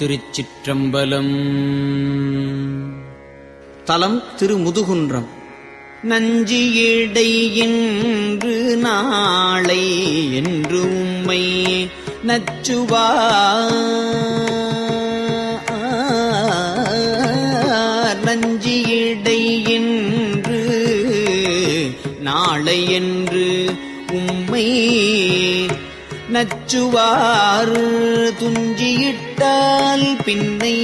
திருச்சிற்றம்பலம். தலம் திருமுதுகுன்றம். நஞ்சியடை என்று நாளை என்று உம்மை நச்சுவா. நஞ்சியடை என்று நாளை என்று உம்மை நச்சுவார் துஞ்சியிட்டால் பின்னை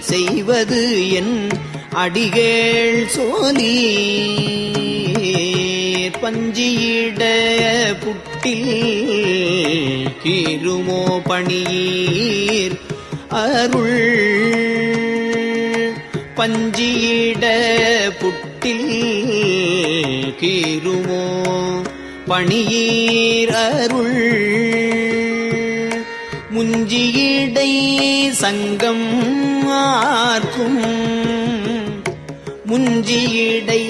செய்வது என் அடிகேள் சோலி பஞ்சியிட புட்டில் கீருமோ பணியீர் அருள். பஞ்சியிட புட்டில் கீருமோ பணியீர் அருள். முஞ்சியடை சங்கம் ஆர்க்கும். முஞ்சியடை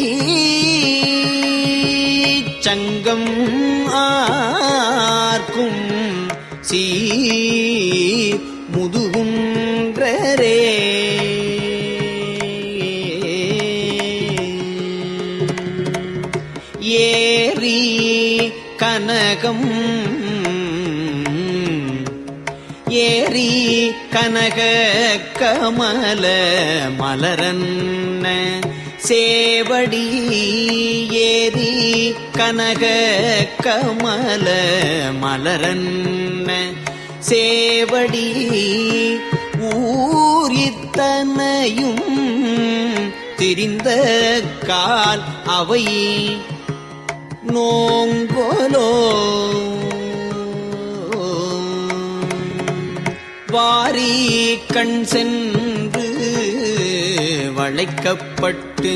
சங்கம் ஆர்க்கும். சீ கனகம் ஏரி கனக கமல மலரன்ன சேவடி. ஏரி கனக கமல மலரன்ன சேவடி. ஊரித்தனையும் திரிந்த கால் அவை. நோங்கோலோ. வாரி கண் சென்று வளைக்கப்பட்டு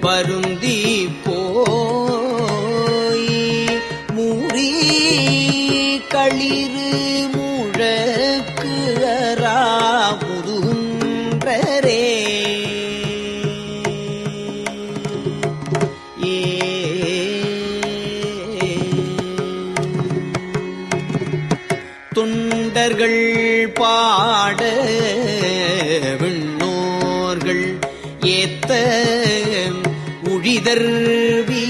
வருந்தி போய் மூறி களிர் உழிதர்வி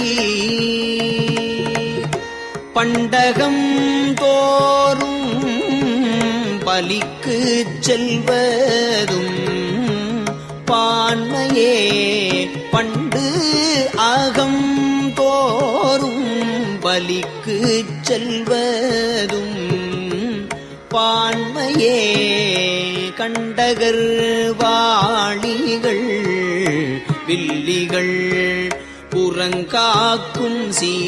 பண்டகம் தோறும் பலிக்கு செல்வதும் பான்மையே. பண்டு அகம் தோறும் பலிக்கு செல்வதும் பான்மையே. கண்டகர் வாளிகள் வில்லிகள் புறங்காக்கும் சீர்.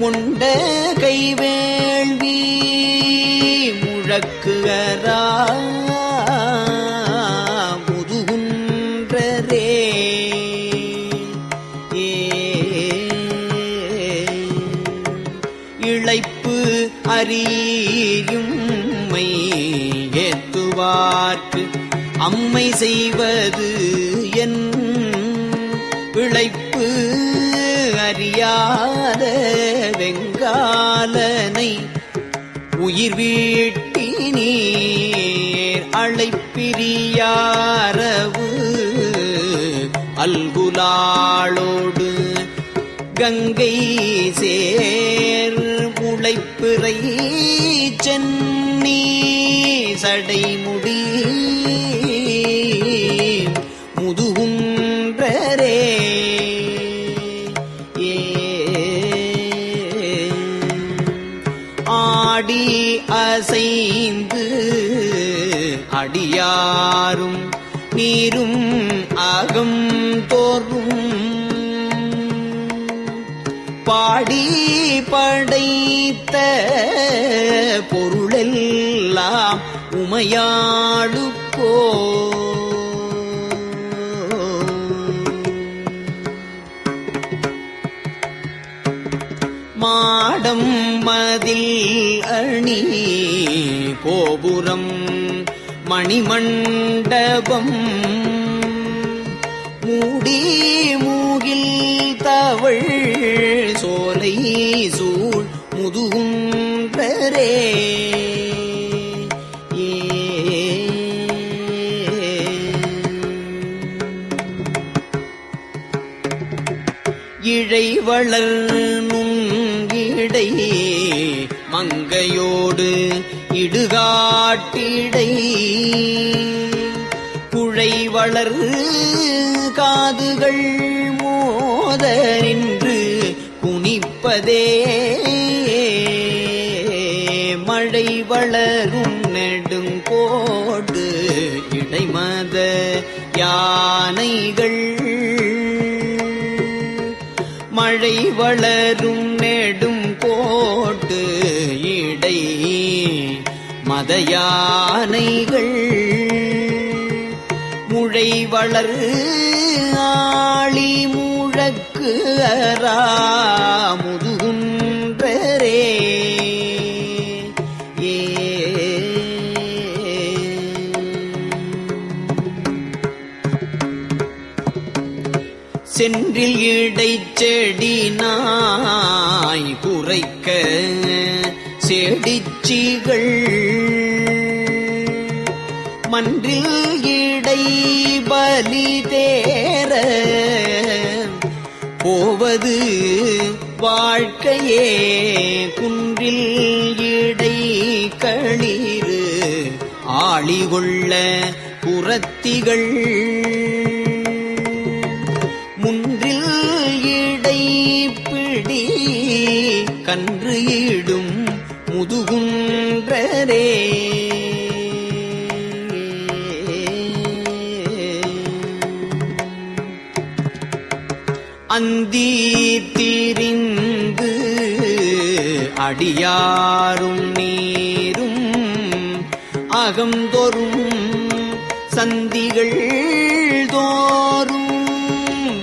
முண்ட கைவேள்வி முழக்குகரா முதுகுன்றரே. இழைப்பு அறியும் ஏத்துவார் அம்மை செய்வது என் பிழைப்பு. அறியாத வெங்காலனை உயிர் வீட்டி நீர் அழைப்பிரியாரவு அல்குலாளோடு கங்கை சேர் முளைப்பிறை சென்னி சடைமுடி. ஆறும் நீரும் அகம் தோறும் பாடி படைத்த பொருளெல்லாம் உமையாளுக்கோ. மாடம் மதில் அணி கோபுரம் மணிமண்டபம். மூடி மூகில் தவள் சோலை சூழ் முதுகுன்றரே. இழை வளர் நுண்கிடை மங்கையோடு நெடுகாட்டிடை குழை வளர் காதுகள் மோத நின்று குனிப்பதே. மழை வளரும் நெடுங்கோடு இடைமத யானைகள். மழை வளரும் நெடும் கோட்டு இடை மத யானைகள் முழை வளர் ஆளி முழக்கு அரா முதுகுன்றரே. ஏ. சென்றில் இடைச்செடி நாய் குறைக்க செடிச்சிகள். மன்றில் இடை பலி தேர போவது வாழ்க்கையே. குன்றில் இடை களிறு ஆளிகொள்ள புறத்திகள். அந்தி திரிந்து அடியாரும் நீரும் அகந்தொரும் சந்திகள் தோறும்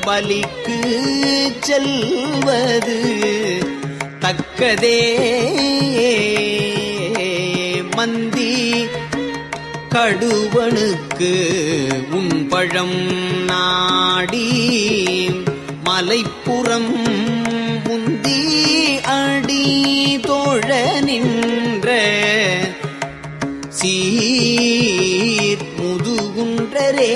பலிக்கு செல்வது தக்கதே. மந்தி கடுவனுக்கு உன் பழம் நாடி மலைப்புறம் முந்தி அடி தோழ நின்ற சீர் முதுகுன்றரே.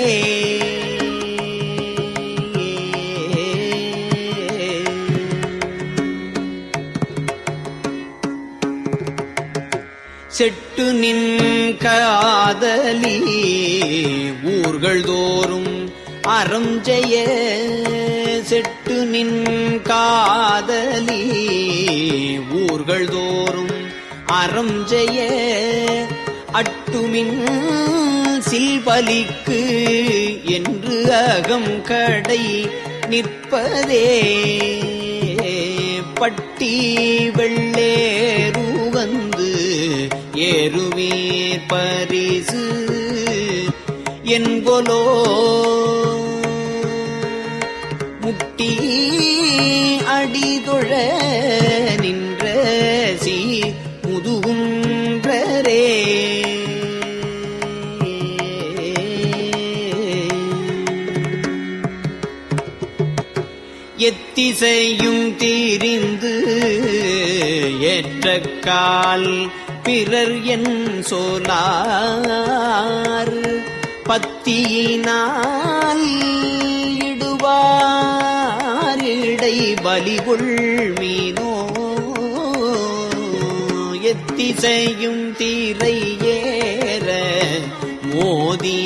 செட்டு நின் காதலி ஊர்கள் தோறும் அறம் ஜெய செட்டு நின் காதலி. ஊர்கள் தோறும் அறம் ஜெய அட்டுமின் சில்பலிக்கு என்று அகம் கடை நிற்பதே. பட்டி வெள்ளேரு வந்து ஏறுவீர் பரிசு என்கொலோ அடிதொழ நின்ற சீ முதுகுன்றரே. எத்திசையும் தீரிந்து ஏற்ற கால் பிறர் என் சோலார். பத்தியினால் இடுவார் வலிவுள் மீனோ எத்திசையும் தீரை ஏற மோதி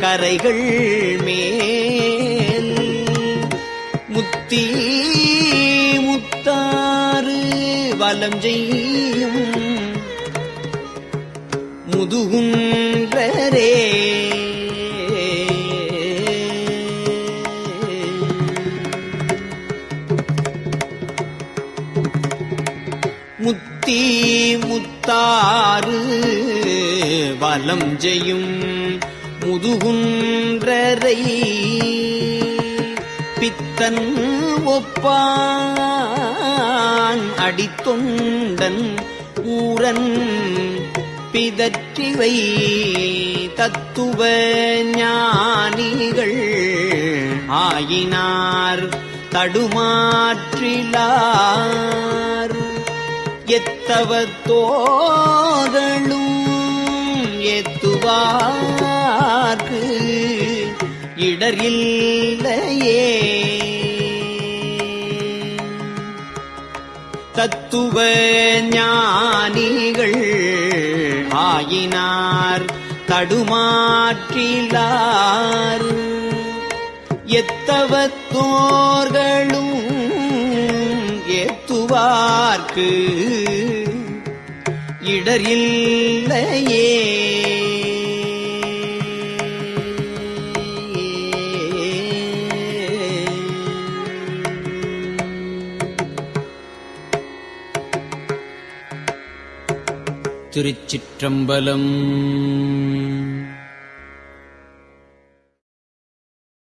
கரைகள் மேல். முத்தி முத்தாறு வலம் செய்யும் முதுகுன்றரே முத்தி முத்தாறு வலம் செய்யும் முதுகுன்றரை. பித்தன் ஒப்பான் அடித்தொண்டன் ஊரன் பிதற்றிவை தத்துவ ஞானிகள் ஆயினார் தடுமாற்றிலார் எத்தவத்தோகளும் எத்துவார்க்கு இடரில்லையே தத்துவ ஞானிகள் ஆயினார் தடுமாற்றிலார். எத்தவத்தோர்களும் பார்க்கு. இடரில்லையே திருச்சிற்றம்பலம்